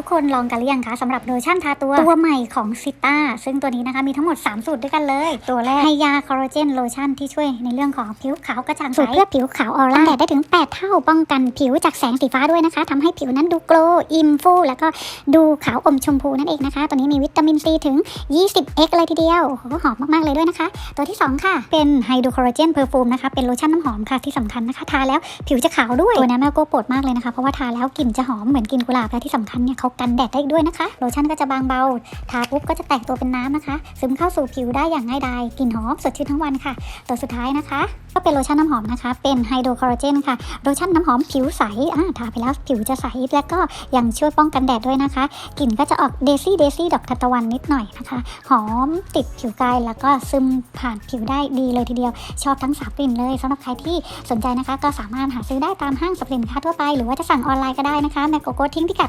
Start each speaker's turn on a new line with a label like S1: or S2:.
S1: ทุกคนลองกันหรือยังคะสำหรับโลชั่นทาตัวตัวใหม่ของซิต้าซึ่งตัวนี้นะคะมีทั้งหมด 3 สูตรด้วยกันเลย ตัวแรกไฮยาคอลลาเจนโลชั่นที่ช่วยในเรื่องของผิวขาวกระจ่างใสเพื่อผิวขาวออร่าแต่ได้ถึง 8 เท่าป้องกันผิวจากแสงสีฟ้าด้วยนะคะทำให้ผิวนั้นดูโกลว์อิ่มฟูแล้วก็ดูขาวอมชมพูนั่นเองนะคะ ตัวนี้มีวิตามินซีถึง 20x เลยทีเดียวโอ้โหหอมมากๆเลยด้วยนะคะ ตัวที่ 2 ค่ะ เป็นไฮโดรคอลลาเจนเพอร์ฟูมนะคะเป็นโลชั่นน้ำหอมค่ะที่สำคัญนะคะทาแล้วผิวจะขาวด้วยตัวนี้แม่โก้โปรดมากเลยนะคะเพราะว่าทาแล้วกลิ่นจะหอมเหมือนกลิ่นกุหลาบและที่สำคัญเนี่ยเขากันแดดได้อีกด้วยนะคะ โลชั่นก็จะบางเบา ทาปุ๊บก็จะแตกตัวเป็นน้ำนะคะ ซึมเข้าสู่ผิวได้อย่างง่ายดาย กลิ่นหอมสดชื่นทั้งวันค่ะ ตัวสุดท้ายนะคะ ก็เป็นโลชั่นน้ำหอมนะคะ เป็นไฮโดรคอลลาเจนค่ะ โลชั่นน้ำหอมผิวใสอ่าทาไปแล้วผิวจะใส และก็ยังช่วยป้องกันแดดด้วยนะคะ กลิ่นก็จะออกเดซี่เดซี่ดอกทานตะวันนิดหน่อยนะคะ หอมติดผิวกายแล้วก็ซึมผ่านผิวได้ดีเลยทีเดียว ชอบทั้งสามกลิ่นเลยสำหรับใครที่สนใจนะคะ ก็สามารถหาซื้อได้ตามห้างสรรพสินค้าทั่วไป หรือว่าจะสั่งออนไลน์ก็ได้นะคะแมโกโก้ทิ้งพิกัด